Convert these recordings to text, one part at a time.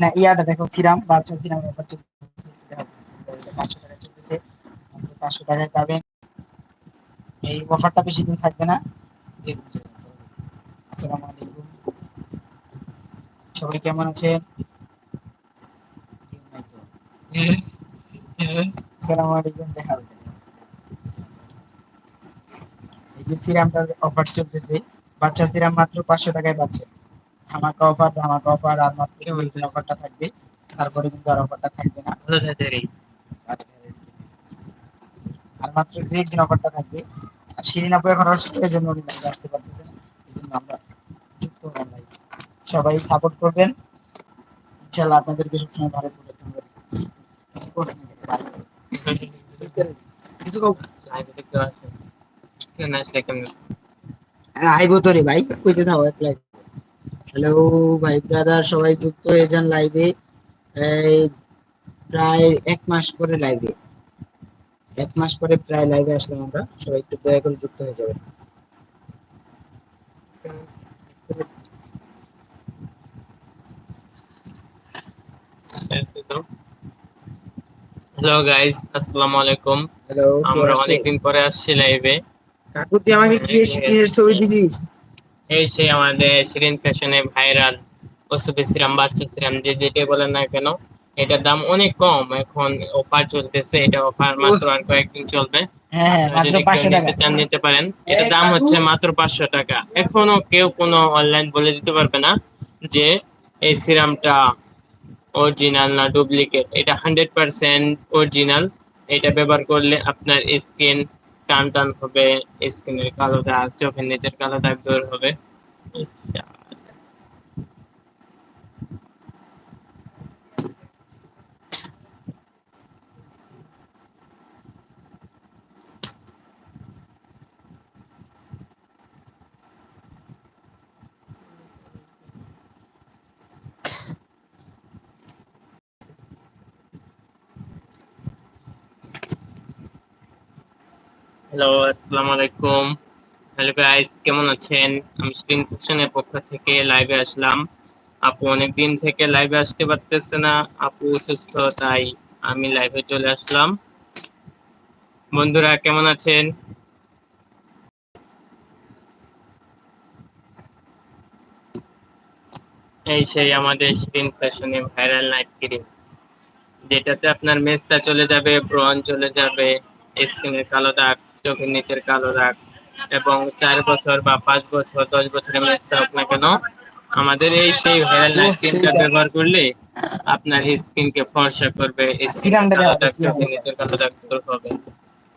না ইয়াটা দেখো, সিরাম, বাচ্চা সিরাম পাঁচশো চলতেছে। পাঁচশো টাকায় পাবেন। এই অফারটা বেশি দিন থাকবে না। আসসালামু আলাইকুম। সবাই কেমন আছেন। আসসালামু আলাইকুম, দেখা হবে। এই যে সিরামটার অফার চলতেছে, বাচ্চা সিরাম মাত্র পাঁচশো টাকায় পাচ্ছে। ধামাকা অফার ধামাকা অফার আর মাত্র কেমন অফারটা থাকবে। তারপরে কিন্তু আর অফারটা থাকবে না। আর মাত্র দুই দিন অফারটা থাকবে আর শিরিন আপু এখন অসুস্থের জন্য উনি এ আসতে পারতেছেন এই জন্য আমরা যুক্ত হলাম এ। সবাই সাপোর্ট করবেন। ইনশাল্লাহ আপনাদেরকে সবসময় ভালো কিছু হ্যাঁ, আইবো তো রে ভাই। কইতে থাও এক লাইভ হ্যালো ভাই ব্রাদার সবাই যুক্ত হয়ে যান লাইভে প্রায় এক মাস পরে লাইভে এক মাস পরে প্রায় লাইভে আসলাম আমরা। সবাই একটু দয়া করে যুক্ত হয়ে যাবেন। হ্যালো গাইস আসসালামু আলাইকুম হ্যালো আমরা অনেকদিন পরে আসছি লাইভে কাকু তুই আমাকে কি কি ছবি দিছিস? এই সেই আমাদের শিরিন ফ্যাশনে ভাইরাল ওসুপি সিরাম বাচ্চা সিরাম যে যেটা বলেন না কেন এটার দাম অনেক কম। এখন অফার চলতেছে এটা অফার মাত্র আর কয়েকদিন চলবে। হ্যাঁ হ্যাঁ নিতে চান নিতে পারেন। এটা এই দাম হচ্ছে মাত্র পাঁচশো টাকা। এখনও কেউ কোনো অনলাইন বলে দিতে পারবে না যে এই সিরামটা অরিজিনাল না ডুপ্লিকেট এটা হান্ড্রেড পার্সেন্ট অরিজিনাল এটা ব্যবহার করলে আপনার স্কিন টান টান হবে স্কিনের কালো দাগ চোখের নিচের কালো দাগ দূর হবে। হ্যালো আসসালামু আলাইকুম। হ্যালো গাইস কেমন আছেন? আমি স্ক্রিন ফিকশনের পক্ষ থেকে লাইভে আসলাম। আপু অনেক দিন থেকে লাইভে আসতে পারতেছে না। আপু সুস্থ তাই আমি লাইভে চলে আসলাম। বন্ধুরা, কেমন আছেন? এই সেই আমাদের স্ক্রিন ফ্যাশনে ভাইরাল নাইট ক্রিম যেটাতে আপনার মেজটা চলে যাবে ব্রন চলে যাবে স্কিনের কালো দাগ। চোখের নিচের কালো দাগ এবং চার বছর বা পাঁচ বছর দশ বছরের মেজটা হোক না কেন আমাদের এই সেই ভাইরাল নাইট ক্রিমটা ব্যবহার করলে আপনার স্কিনকে ফর্সা করবে হবে।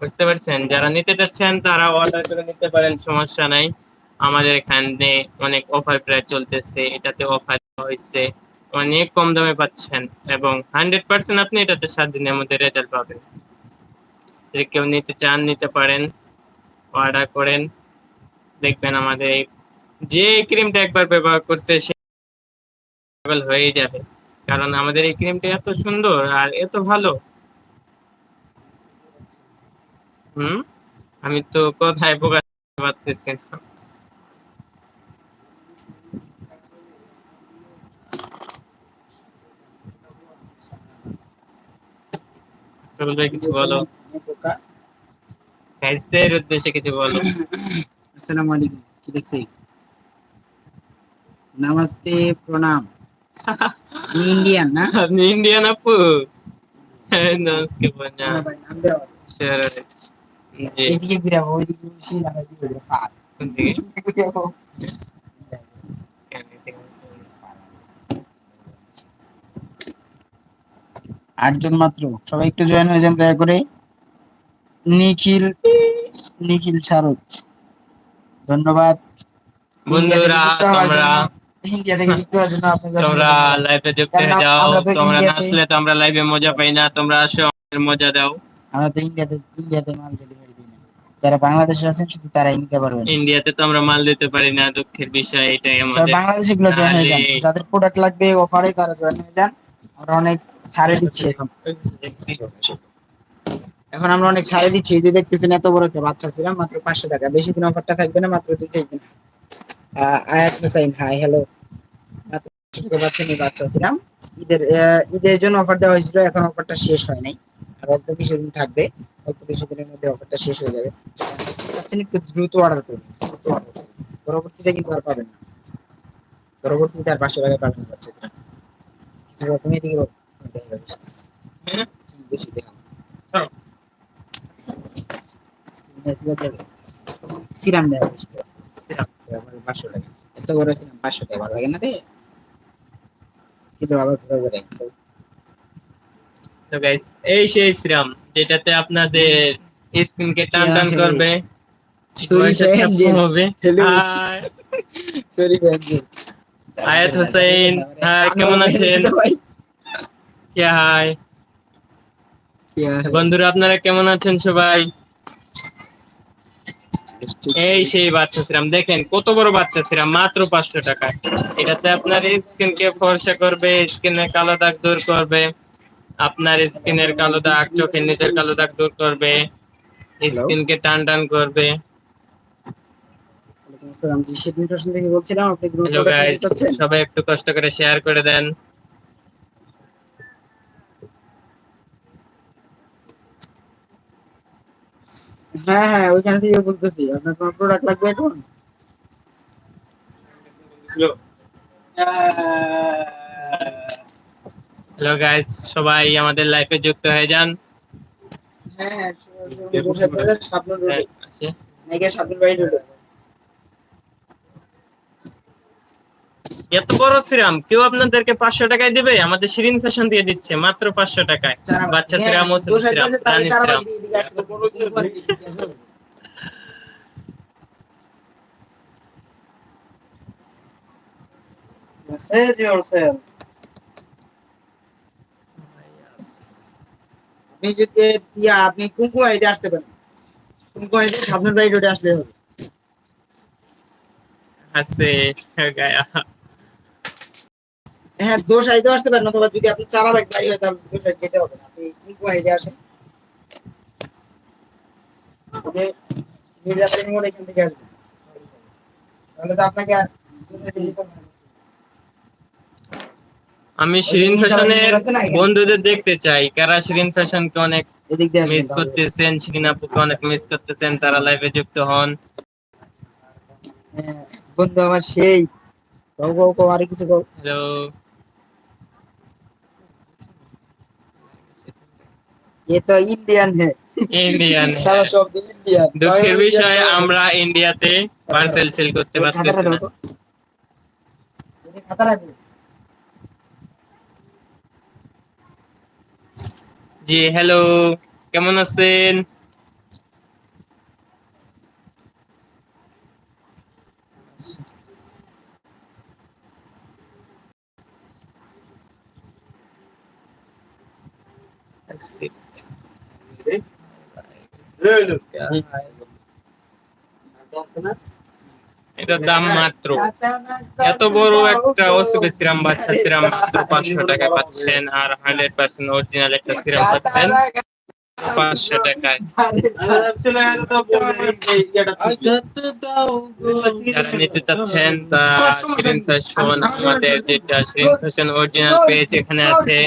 বুঝতে পারছেন? যারা নিতে চাচ্ছেন তারা অর্ডার করে নিতে পারেন সমস্যা নাই। আমাদের এখানে অনেক অফার প্রায় চলতেছে এটাতে অফার হয়েছে। অনেক কম দামে পাচ্ছেন এবং হান্ড্রেড পার্সেন্ট আপনি এটাতে সাত দিনের মধ্যে রেজাল্ট পাবেন। যদি কেউ নিতে চান, নিতে পারেন অর্ডার করেন। দেখবেন আমাদের এই- যে ক্রিমটা একবার ব্যবহার করছে, সে হয়ে যাবে। কারণ আমাদের এই ক্রিমটা এত সুন্দর আর এত ভালো। হুম? আমি তো কোথায় প্রকাশ পারতেছি কিছু বলো? গাইজদের উদ্দেশ্যে কিছু বলো। আসসালামু আলাইকুম কি দেখছি? নমস্তে প্রণাম। আমি ইন্ডিয়ান না? আপনি ইন্ডিয়ান আপু? হ্যাঁ, এদিকে ঘুরাবো ওইদিকে না ওইদিকে ঘুরে পার ঘুরাবো। আটজন মাত্র। সবাই একটু জয়েন হয়ে যান দয়া করে। নিখিল নিখিল সারজ ধন্যবাদ। বন্ধুরা অসংখ্য তোমরা লাইভে যুক্ত হয়ে যাও তোমরা আসলে তো আমরা লাইভে মজা পাই না তোমরা আসো মজা দাও। আমরা তো ইন্ডিয়াতে ইন্ডিয়াতে মাল ডেলিভারি দিই না। যারা বাংলাদেশে আছেন শুধু তারাই নিতে পারবেন ইন্ডিয়াতে তো আমরা মাল দিতে পারি না দুঃখের বিষয় এটাই আমাদের। বাংলাদেশে গুলো জয়েন হয়ে যান। যাদের প্রোডাক্ট লাগবে অফারে তারা জয়েন হয়ে যান। আমরা অনেক ছাড়ে দিচ্ছি এখন। এখন আমরা অনেক ছাড়ে দিচ্ছি এই যে দেখতেছেন এত বড় একটা বাচ্চা ছিলাম মাত্র পাঁচশো টাকা। বেশি দিন অফারটা থাকবে না মাত্র দুই চার দিন। আয়াত হোসাইন হাই হ্যালো মাত্র 500 টাকা বাচ্চা নিয়ে বাচ্চা ছিলাম। ঈদের ঈদের জন্য অফার দেওয়া হয়েছিল এখন অফারটা শেষ হয় নাই। আর অল্প কিছুদিন থাকবে অল্প কিছুদিনের মধ্যে অফারটা শেষ হয়ে যাবে। চাচ্ছেন একটু দ্রুত অর্ডার করুন। পরবর্তীতে কিন্তু আর পাবেন না। পরবর্তীতে আর পাঁচশো টাকা পাবেন না পাচ্ছে কিছু রকমই দিকে বেশি দেখাম চলো। সিরাম দেওয়া বেশি সিরাম। পাঁচশো টাকা এত বড় সিরাম পাঁচশো টাকা ভালো লাগে না রে? কিন্তু আবার ঘুরে ঘুরে তো গাইস এই সেই শ্রাম যেটাতে আপনাদের স্কিনকে টান টান। করবে আয়াত হোসেন, হ্যাঁ, কেমন আছেন? হাই। বন্ধুরা আপনারা কেমন আছেন সবাই? এই সেই বাচ্চা সিরাম। দেখেন কত বড় বাচ্চা সিরাম মাত্র পাঁচশো টাকায় এটাতে আপনার স্কিনকে ফর্সা করবে স্কিনের কালো দাগ দূর করবে। আপনার স্কিনের কালো দাগ চোখের নিচের কালো দাগ দূর করবে। স্কিনকে টান টান করবে। সবাই একটু কষ্ট করে শেয়ার করে দেন। হ্যাঁ হ্যাঁ ওইখান থেকে বলতেছি আপনার কোন প্রোডাক্ট লাগবে এখন? হ্যালো গাইস সবাই আমাদের লাইফে যুক্ত হয়ে যান। হ্যাঁ স্বপ্ন। নাকি সাবধান বাইরে হলো এত বড় সিরাম কেউ আপনাদেরকে পাঁচশো টাকায় দিবে? আমাদের শিরিন ফ্যাশন দিয়ে দিচ্ছে মাত্র পাঁচশো টাকায়। বাচ্চা সিরাম ওষুধ serum Rani serum. Save yourself. আপনি যদি আপনি কুমকুমারিতে আসতে পারেন। বাইরে রোডে আসলে হবে। আছে গায়া। হ্যাঁ দোষ আইতে আসতে পারেন অথবা যদি আপনি চারা গাড়ি হয় তাহলে দোষ আইতে যেতে হবে না। আপনি আসেন। ওকে মির্জাপুরের মোড় এখান থেকে আসবেন। তাহলে তো আপনাকে আর দোষ আইতে যেতে হবে না। আমি শিরিন ফ্যাশনের বন্ধুদের দেখতে চাই। কারা শিরিন ফ্যাশনকে অনেক মিস। করতেছেন শিরিন আপুকে অনেক মিস করতেছেন তারা লাইভে যুক্ত হন। হ্যাঁ, বন্ধু আমার সেই। কও কও কও আরে কিছু কও হ্যালো ইন্ডিয়ান সারা শব্দ ইন্ডিয়ান দুঃখের বিষয় আমরা ইন্ডিয়াতে পার্সেল সেল করতে পারছি না। জি হ্যালো কেমন আছেন? এটার দাম মাত্র। এত বড় একটা ওষুধের সিরাম বাচ্চা, সিরাম মাত্র পাঁচশো টাকায় পাচ্ছেন, আর হান্ড্রেড পার্সেন্ট অরিজিনাল একটা সিরাম পাচ্ছেন পাঁচশো টাকায়। নিতে চাচ্ছেন তা আমাদের যেটা অরিজিনাল পেজ এখানে আছে।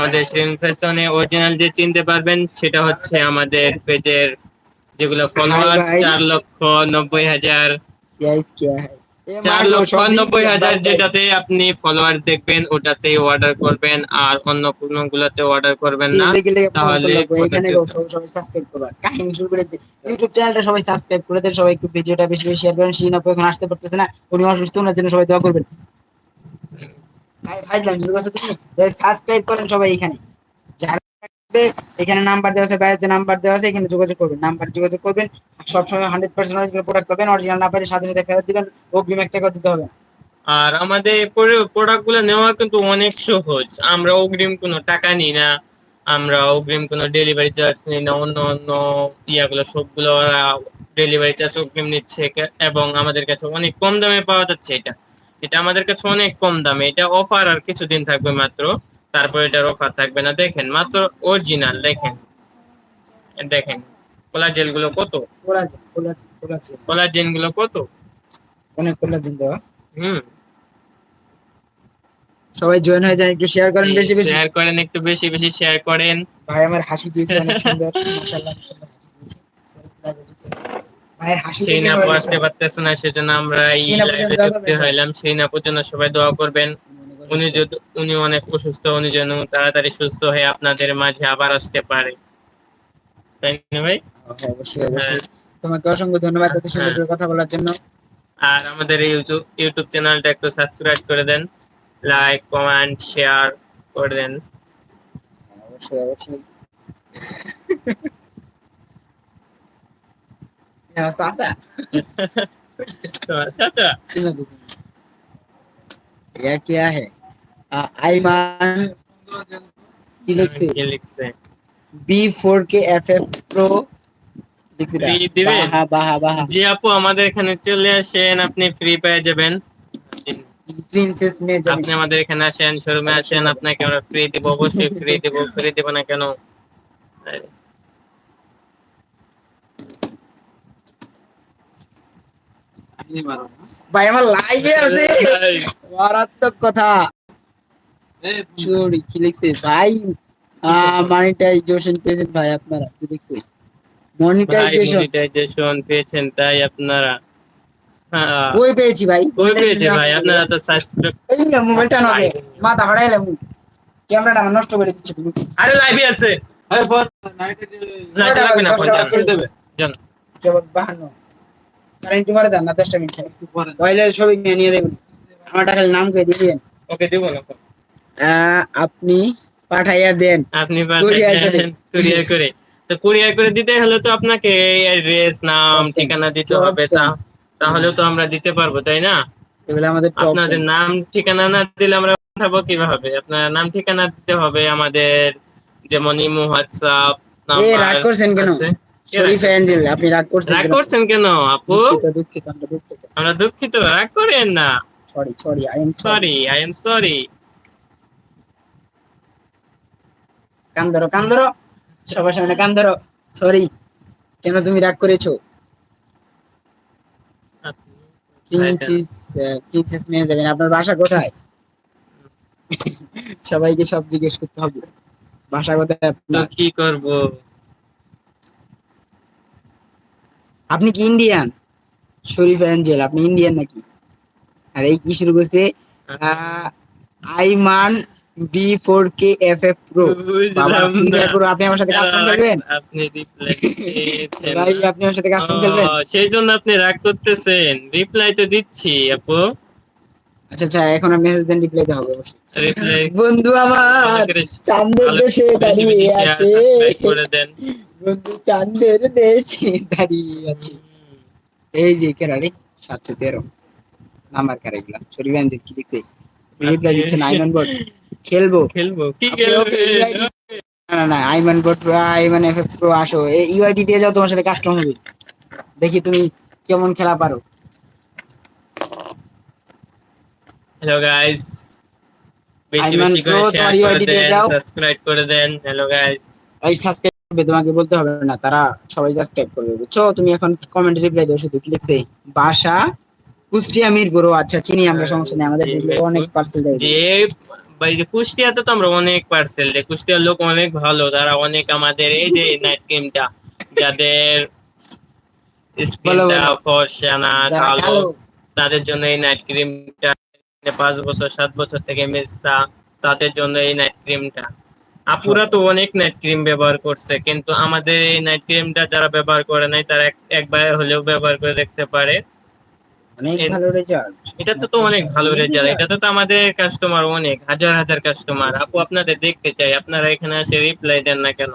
আমাদের শ্রেণি ফ্যাশনে অরিজিনাল যে চিনতে পারবেন সেটা হচ্ছে আমাদের পেজের যেগুলো ফলোয়ার্স চার লক্ষ নব্বই হাজার। চার লক্ষ নব্বই হাজার যেটাতে আপনি ফলোয়ার দেখবেন ওটাতেই অর্ডার করবেন আর অন্য কোনো গুলাতে অর্ডার করবেন না। তাহলে এখানে সবাই সাবস্ক্রাইব করবেন কাহিনী শুরু করেছি। ইউটিউব চ্যানেলটা সবাই সাবস্ক্রাইব করে দেন সবাই একটু ভিডিওটা বেশি বেশি শেয়ার করেন। শিন আপু এখন আসতে পারতেছে না উনি অসুস্থ ওনার জন্য সবাই দোয়া করবেন। সাবস্ক্রাইব করেন সবাই এখানে। যারা এখানে নাম্বার দেওয়া আছে বাইরে নাম্বার দেওয়া আছে, এখানে যোগাযোগ করবেন। নাম্বার যোগাযোগ করবেন। সবসময় হান্ড্রেড পার্সেন্ট অরিজিনাল প্রোডাক্ট পাবেন। অরিজিনাল না সাথে সাথে ফেরত দিবেন। অগ্রিম এক টাকা দিতে হবে। আর আমাদের প্রোডাক্টগুলো নেওয়া কিন্তু অনেক সহজ। আমরা অগ্রিম কোনো টাকা নিই না। আমরা অগ্রিম কোনো ডেলিভারি চার্জ নিই না। অন্য অন্য ইয়াগুলো সবগুলো ওরা ডেলিভারি চার্জ অগ্রিম নিচ্ছে। এবং আমাদের কাছে অনেক কম দামে পাওয়া যাচ্ছে এটা। এটা আমাদের কাছে অনেক কম দামে। এটা অফার আর কিছুদিন থাকবে মাত্র। তারপর এটার অফার থাকবে না। দেখেন মাত্র অরিজিনাল দেখেন। দেখেন কোলাজেলগুলো কত? কোলাজেন কোলাজেন কোলাজেন কোলাজেনগুলো কত? অনেক কোলাজেন দেওয়া। হুম। সবাই জয়েন হয়ে যান একটু শেয়ার করেন বেশি বেশি। শেয়ার করেন একটু বেশি বেশি শেয়ার করেন। ভাই আমার হাসি দিয়েছে অনেক সুন্দর। মাশাআল্লাহ হাসি সেই আসতে পারতেছে না সেজন্য আমরা এই সেই লাইভে যুক্ত হইলাম। সেই সবাই দোয়া করবেন। উনি যদি উনি অনেক অসুস্থ উনি যেন তাড়াতাড়ি সুস্থ হয়ে আপনাদের মাঝে আবার আসতে পারে। তাই না ভাই? হ্যাঁ, অবশ্যই অবশ্যই। তোমাকে অসংখ্য ধন্যবাদ এত সুন্দর হ্যাঁ। কথা বলার জন্য। আর আমাদের ইউটিউব ইউটিউব চ্যানেলটা একটু সাবস্ক্রাইব করে দেন। লাইক কমেন্ট শেয়ার করে দেন। হ্যাঁ, অবশ্যই অবশ্যই। No, চাচা यह क्या है आईमान আপু আমাদের এখানে চলে আসেন। আপনি ফ্রি পেয়ে যাবেন। প্রিন্সেস মে আপনি আমাদের এখানে আসেন শোরুমে আসেন। আপনাকে আমরা ফ্রি দেব অবশ্যই ফ্রি দেব ফ্রি দেব না কেন? ভাই আমার লাইভে আছে। মারাত্মক কথা। চুরি কি লিখছে? ভাই মনিটাইজেশন পেয়েছেন ভাই আপনারা কি লিখছে? মনিটাইজেশন মনিটাইজেশন পেয়েছেন তাই আপনারা। হ্যাঁ, কই পেয়েছি ভাই? কই পেয়েছে ভাই? আপনারা তো সাবস্ক্রাইব এই নিয়ে মোবাইলটা নবে মাথা ফাড়াইলাম ক্যামেরাটা নষ্ট করে দিচ্ছে। আরে লাইভে আছে। লাইট লাগবে না পঞ্চাশ। বাজে। জান। কেবল বাহান্ন। কারেন্ট দেন না দশটা মিনিট পয়লা নিয়ে দেবেন। আমার টাকার নাম কে দিবেন ওকে দিব না। আহ, আপনি পাঠাইয়া দেন। আপনি করে। কুরিয়ার করে। তো কুরিয়ার করে দিতে হলে তো আপনাকে অ্যাড্রেস নাম ঠিকানা দিতে হবে। তা fans। তাহলেও তো আমরা দিতে পারব তাই না? এগুলো আমাদের আপনাদের নাম ঠিকানা না দিলে আমরা পাঠাবো কীভাবে? আপনার নাম ঠিকানা দিতে হবে আমাদের যেমন ইমো হোয়াটসঅ্যাপ এ রাগ করছেন কেন? শরীফ অ্যাঞ্জেল আপনি রাগ করছেন রাগ কেন? করছেন কেন আপু? দুঃখিত দুঃখিত আমরা দুঃখিত। আমরা দুঃখিত রাগ করেন না। Sorry sorry I am sorry sorry I am sorry কান ধরো কান ধরো। সবার সামনে কান ধরো। সরি কেন তুমি রাগ করেছ? প্রিন্সেস প্রিন্সেস মেয়ে যাবেন আপনার বাসা কোথায়? সবাইকে সব জিজ্ঞেস করতে হবে। বাসা কোথায় কি করব? আপনি কি ইন্ডিয়ান শরীফ এঞ্জেল আপনি ইন্ডিয়ান নাকি? আর এই কি শুরু করছে? Aiman B four K F F pro আপনি আমার সাথে কাস্টম খেলবেন? আপনি রিপ্লাই দিয়েছেন। ভাই আপনি আমার সাথে কাস্টম খেলবেন? সেই জন্য আপনি রাগ করতেছেন। রিপ্লাই তো দিচ্ছি আপু। আচ্ছা আচ্ছা এখন আর মেসেজ দেন রিপ্লাই দিতে হবে অবশ্যই। বন্ধু আমার চান্দের দেশে দাঁড়িয়ে আছে। বন্ধু চান্দের দেশে দাঁড়িয়ে আছে। এই যে কেরারে সাতশো তেরো। নাম্বার কারেগুলা শরীফ কি লিখছে রিপ্লাই দিচ্ছে না আইমান বোর্ড খেলব। খেলব। কি খেলবে? না না না Aiman board pro Aiman F pro আসো। এই ইউআইডি দিয়ে যাও তোমার সাথে কাস্টম হবে। দেখি তুমি কেমন খেলা পারো। হ্যালো গাইস বেশি বেশি করে শেয়ার করে দিয়ে দেন। সাবস্ক্রাইব করে দেন। হ্যালো গাইস এই সাবস্ক্রাইব করবে তোমাকে বলতে হবে না তারা সবাই সাবস্ক্রাইব করবে বুঝছ? তুমি এখন কমেন্টে রিপ্লাই দাও শুধু লিখছে বাসা কুষ্টিয়া মিরপুর। আচ্ছা চিনি আমরা সমস্যা নেই আমাদের অনেক পার্সেল দেয়। যে ভাই যে কুষ্টিয়াতে তো আমরা অনেক পার্সেল দেই কুষ্টিয়ার লোক অনেক ভালো তারা অনেক আমাদের এই যে নাইট ক্রিমটা যাদের স্কিনটা। ফর্সা না কালো তাদের জন্য এই নাইট ক্রিমটা পাঁচ বছর সাত বছর থেকে মেজতা তাদের জন্য এই নাইট ক্রিমটা আপুরা তো অনেক নাইট ক্রিম ব্যবহার করছে কিন্তু আমাদের এই নাইট ক্রিমটা যারা ব্যবহার করে নাই তারা এক- একবার হলেও ব্যবহার করে দেখতে পারে। এটা তো তো অনেক ভালো রেজাল্ট এটা তো আমাদের কাস্টমার অনেক হাজার হাজার কাস্টমার আপু আপনাদের দেখতে চাই আপনারা এখানে এসে রিপ্লাই দেন না কেন?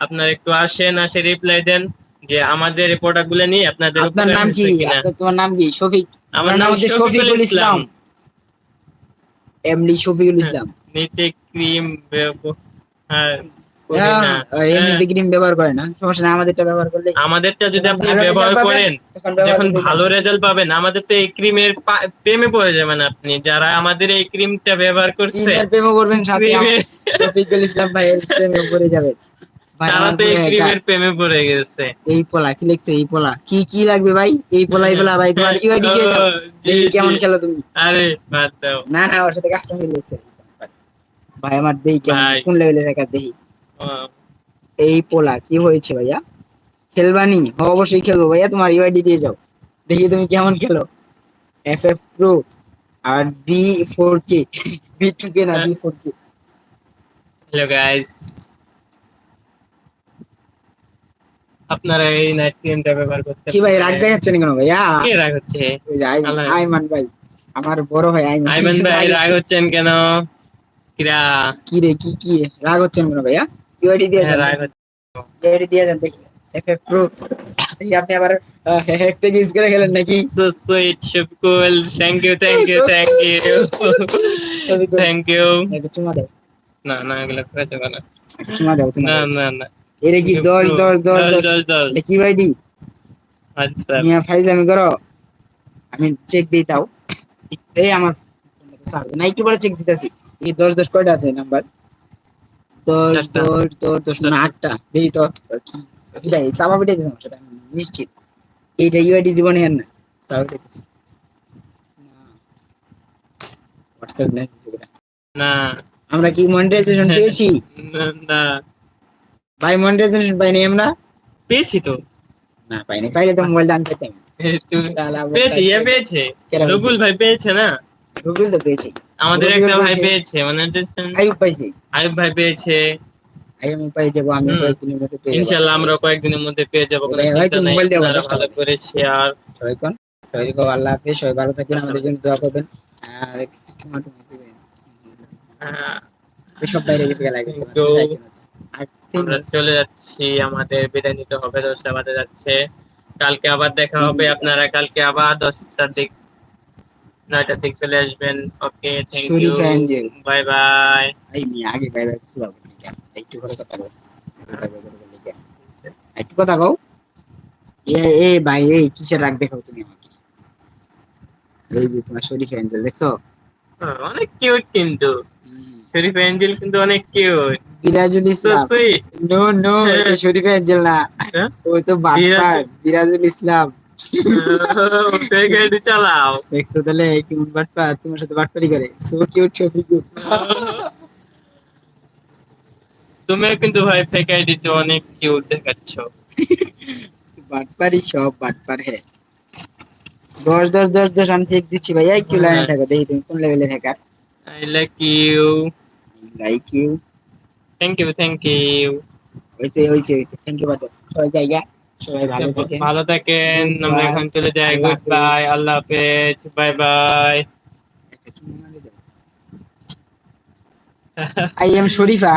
আপনারা একটু আসেন আসে রিপ্লাই দেন যে আমাদের প্রোডাক্টগুলো নিয়ে আপনাদের আপনার নাম কি? তোমার নাম কি? শফিক? আমার নাম হচ্ছে শফিকুল ইসলাম। এমডি শফিকুল ইসলাম নিচে ক্রিম হ্যাঁ করি হ্যাঁ, না। এমনিতে ক্রিম ব্যবহার করে না। সমস্যা না আমাদেরটা ব্যবহার করলে আমাদেরটা যদি আপনি ব্যবহার করেন যখন ভালো রেজাল্ট পাবেন আমাদের তো এই ক্রিমের প্রেমে পড়ে যাবেন আপনি। যারা আমাদের এই ক্রিমটা ব্যবহার করছে প্রেমে পড়বেন সাথে শফিকুল ইসলাম ভাইয়ের প্রেমে পড়ে যাবে এই ক্রিমের প্রেমে পড়ে গেছে। এই পোলা কি লিখছে এই পোলা? কি কি লাগবে ভাই? এই পোলা এই পোলা ভাই তোমার কেমন খেলো তুমি? আরে বাদ দাও। না না ওর সাথে কাস্টম লিখছে ভাই আমার দেই কেমন কোন এই পোলা কি হয়েছে ভাইয়া? খেলবানি অবশ্যই খেলব ভাইয়া তোমার ইউআইডি দিয়ে যাও। দেখি তুমি কেমন খেলো। এফ এফ প্রো আর B four K B two K না B four K hello guys আপনারা এই নাইট ক্রিমটা ব্যবহার করতে কি ভাই। রাগ দেখাচ্ছেন কেন ভাইয়া কে রাগ হচ্ছে। আইমান ভাই আমার বড় ভাই আইমান। আইমান ভাই রাগ হচ্ছেন কেন? কিরা? কি রে কি কি? রাগ হচ্ছেন কেন ভাইয়া ইউআইডি দিয়ে হ্যাঁ, যান। রাগ হচ্ছে। ইউআইডি দিয়ে যান দেখি। এফ এফ প্রো আপনি আবার হ্যাকটেক ইউজ করে খেলেন নাকি? You, So thank you. ছবি করে thank you. একটা চুমা দাও। না না এগুলো করে না চুমা দাও। না না না। এটা কি দশ দশ দশ দশ কি ভাইডি আচ্ছা। মিয়া ফাইজামি করো। আমি চেক দিই তাও এই আমার না একটু পরে চেক দিতেছি? এই দশ দশ কয়টা আছে নাম্বার দশ। দশ দশ দশ মানে আটটা। দেখি তো কি সাবা আমার সাথে, নিশ্চিত। এইটা ইউআইডি জীবনে হেন না সাবা হোয়াটসঅ্যাপ মেসেজ না। আমরা কি মনিটাইজেশন পেয়েছি? না, না। ভাই মনিটাইজেশন পাইনি আমরা। পেয়েছি তো। না পাইনি। পাইলে তো মোবাইলটা আমি পেতাম পেয়েছি ইয়ে পেয়েছে। কেরা ভাই পেয়েছে না? গুগল তো পেয়েছি। আমাদের রকুল একটা ভাই পেয়েছে। মানে হচ্ছে- আইব পাইছি। আয়ুব ভাই পেয়েছে। আমি পাই যাব আমি কয়েকদিনের মধ্যে পেয়ে যাব। ইনশাল্লাহ আমরা কয়েকদিনের মধ্যে পেয়ে যাব কোনো চিন্তা নাই। মোবাইল দিয়ে ভালো করে শেয়ার সবাই কোন? সবাই কো আল্লাহ হাফেজ সবাই ভালো থাকবেন আমাদের জন্য দোয়া করবেন। আর চুমা টুমা দিবেন সব বাইরে গেছে গেলা তিন আমরা চলে যাচ্ছি আমাদের বিদায় নিতে হবে দশটা বাজে যাচ্ছে। কালকে আবার দেখা হবে আপনারা কালকে আবার দশটার দিক নয়টার দিক চলে আসবেন। Okay thank you bye bye এই মি আগে বাই বাই কিছু বলব না একটু করে কথা বলো। বাই বাই করে বললে কেন? একটু কথা কও। এ এ ভাই এই কিসের রাগ দেখাও তুমি আমাকে? এই যে তোমার শরীফ অ্যাঞ্জেল দেখছ? অনেক কিউট কিন্তু। শরীফ এঞ্জেল কিন্তু অনেক cute Birajul Islam no no Sharif angel না। হ্যাঁ? ওই তো বাটপার বিরাজুল- ইসলাম চালাও। দেখছ তাহলে কেমন বাটপার তোমার সাথে বাটপারি করে। সো কিউট শফিকুল তুমি কিন্তু ভাই ফেক আইডিতে অনেক কিউট দেখাচ্ছ। বাটপারি সব বাটপার হে দশ দশ দশ দশ আমি চেক দিচ্ছি ভাই। একটু লাইনে হ্যাঁ। থাকো দেখি তুমি কোন লেভেলের hacker I like you like you thank you thank you হইছে হইছে হইছে থ্যাংক ইউ বাটো সবাই জায়গা সবাই ভালো থাকেন। ভালো থাকেন। আমরা এখন চলে যাই। গুড বাই আল্লাহ হাফেজ। Bye bye. I am Sharifa.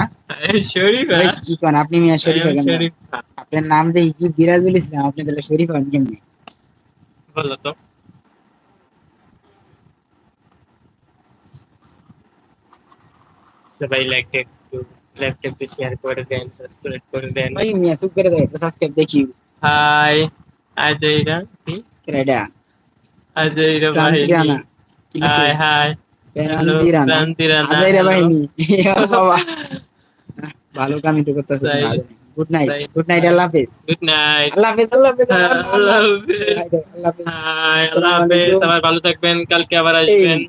Sharifa. কি কোন আপনি মিয়া শরীফা কেন শরীফা। আপনার নাম দেখি কি? বিরাজুল ইসলাম। আপনি তাহলে শরীফা কেমনি? বলো তো। সবাই লাইক একটু শেয়ার করে দেন সাবস্ক্রাইব করে দেন। ওই মিয়া সুপ করে সাবস্ক্রাইব দেখি হাই আজইরা কি ক্রেডা আজইরা লিখছে? হাই হাই আজাইরা. বাহিনী বাবা ভালো কামই তো করতেছে. গুড নাইট গুড নাইট আল্লাহ হাফেজ গুড নাইট আল্লাহ হাফেজ আল্লাহ হাফেজ আল্লাহ হাফেজ আল্লাহ হাফেজ। সবাই ভালো থাকবেন কালকে আবার আসবেন